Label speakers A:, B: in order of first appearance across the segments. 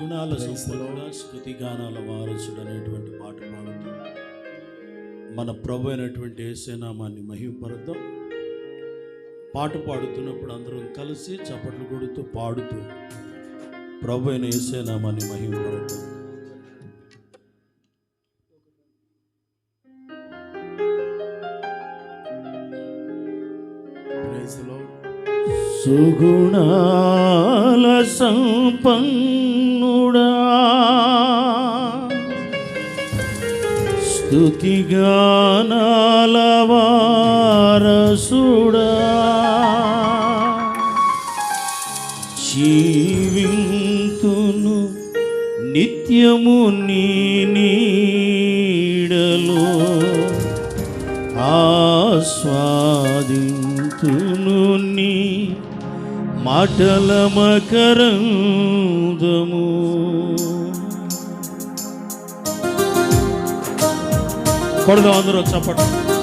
A: సుగుణాల స్థుతి గానాల వారసుడు అనేటువంటి పాట పాడుతూ. మన ప్రభు అయినటువంటి ఏసేనామాన్ని మహిమపరుద్దాం. పాట పాడుతున్నప్పుడు అందరం కలిసి చప్పట్లు కొడుతూ పాడుతూ ప్రభు అయిన ఏసేనామాన్ని మహిమపరుద్దాం. సుగుణాల సంపన్నుడా. స్తుతిగానాల వారసుడా. జీవితును నిత్యము నీ నీడలో ఆస్వాదింతును మాటల మకరందము కొడదాం అందరూ చప్పట్లు.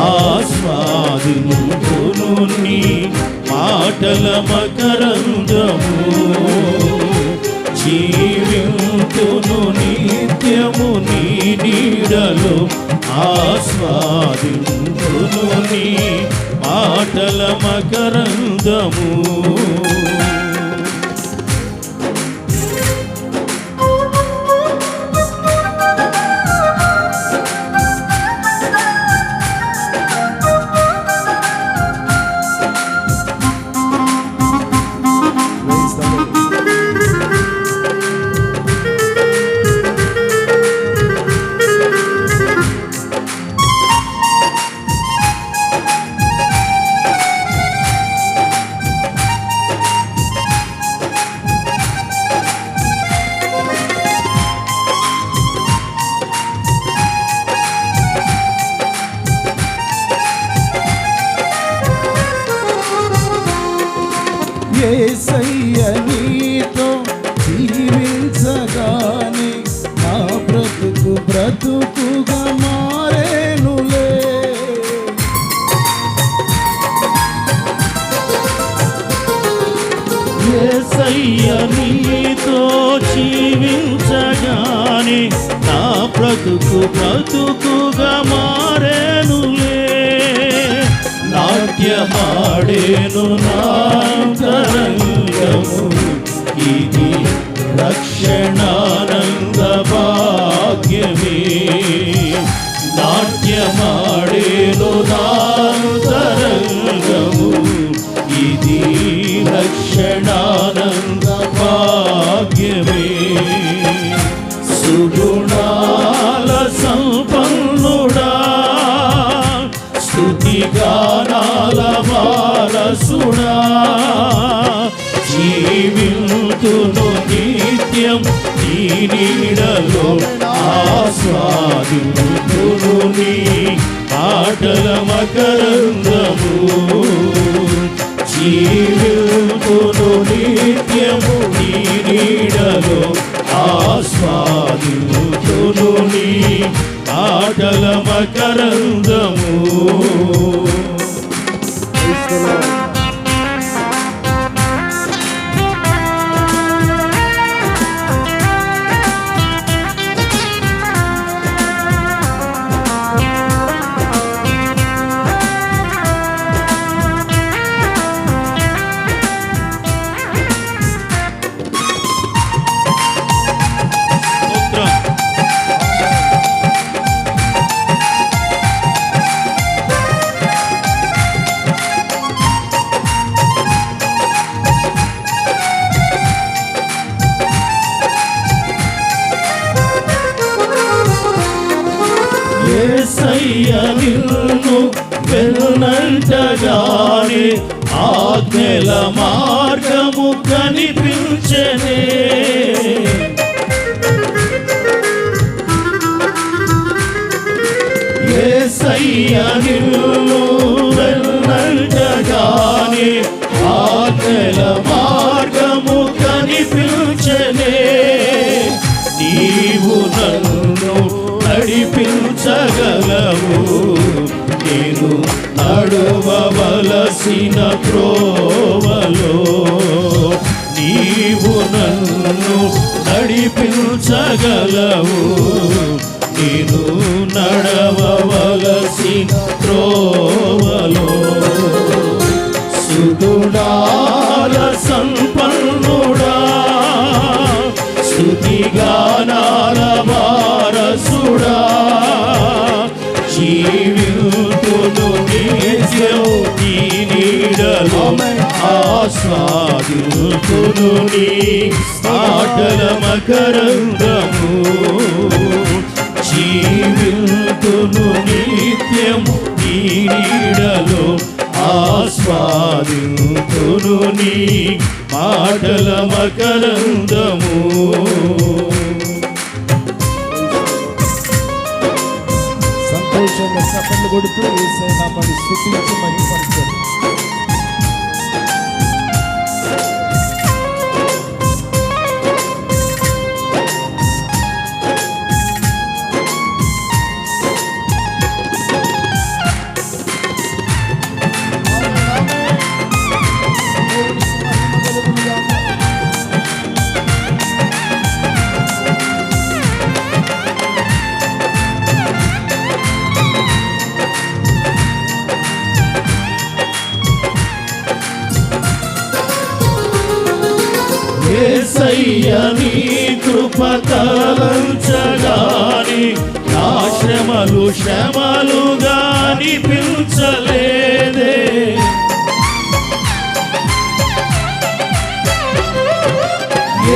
A: ఆస్వాదింతును నీ మాటల మకరంజము జీవితును నిత్యము నీ నీడలో ఆస్వాదింతును నీ మాటల మకరందము.
B: ఏసయ్య నీతో జీవించగానే నా బ్రతుకు బ్రతుకుగా మారేనులే.
A: యేసయ్య నీతో జీవించగానే నా బ్రతుకు బ్రతుకుగా మారేనులే. నాట్యమాడేను నాంతరంగము ఇది రక్షణానంద భాగ్యమే. నాట్యమాడేను నాంతరంగము ఇది రక్షణానంద భాగ్యమే. సుగుణాల సంపన్నుడా. స్తుతిగానాల వారసుడా జీవితును నిత్యం నీ నీడలో ఆస్వాదితును నీ ఆటల మకరందము జీవితును నిత్యము నీ నీడలో ఆస్వాదితును నీ ఆటల మకరందము వెళ్ళంటగానే ఆజ్ఞల మార్గము కనిపించనే. ఏసయ్య ఆజ్ఞల మార్గము కనిపించనే. నీవు నన్ను నడిపించగలవు. నడిపించగలవు నేను నడవవలసిన త్రోవలో. సుగుణాల సంపన్నుడా. స్థుతిగానాల వారసుడా. జీవితును నిత్యం నీ నీడలో. ఆస్వాదితును నీ ఆటల మకరంగము జీవితును నిత్యము నీ నీడలో ఆస్వాదితును నీ మాటల మకరందము
B: సంతోషంగా చప్పట్లు కొడుతూ వేసే నా పని స్థుతించి మహిమపరచండి.
A: ఏసయ్య కృప తలంచగాని నా శ్రమలు శ్రమలుగా అనిపించలేదే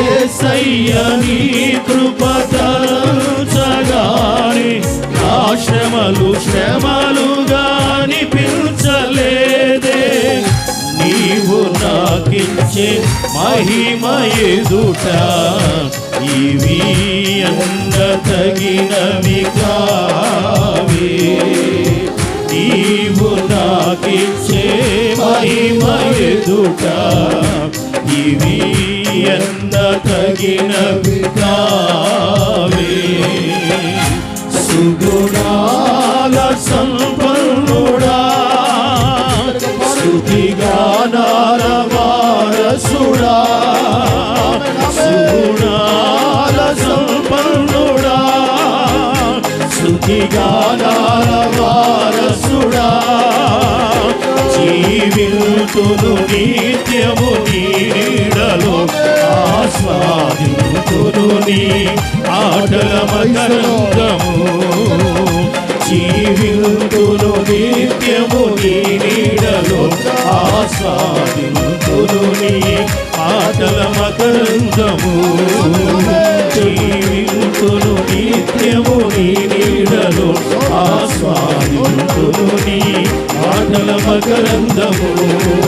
A: ఏసయ్య నీ కృప తలంచగాని నా శ్రమలు శ్రమలు నీవు నాకిచ్చే ఇవి అంద తగినవి కావే. నీవు నాకిచ్చే మహిమ ఇవి అంద తగినవి కావే. సుగుణాల సంప స్థుతిగానాల వారసుడా జీవితును నిత్యము నీడలో ఆస్వాదితును నీ ఆటల మకరంగము. జీవితును నిత్యము నీ నీడలో ఆస్వాదితును నీ ఆటల మకరంగము. ఆటల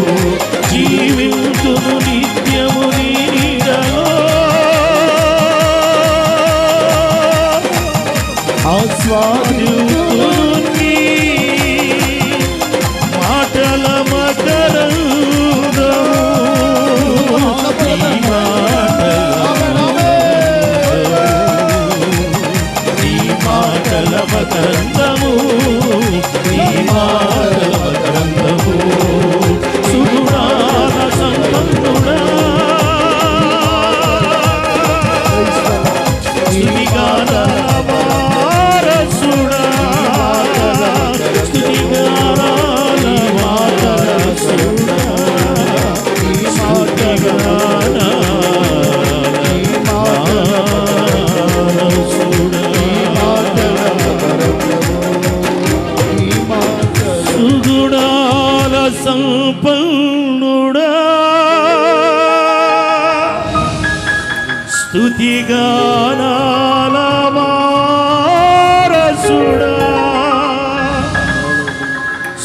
A: స్తుతిగానాల వారసుడా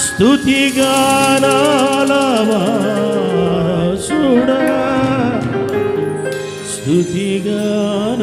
A: స్తుతిగానాల స్తుతిగానాల వారసుడా స్తుతిగానాల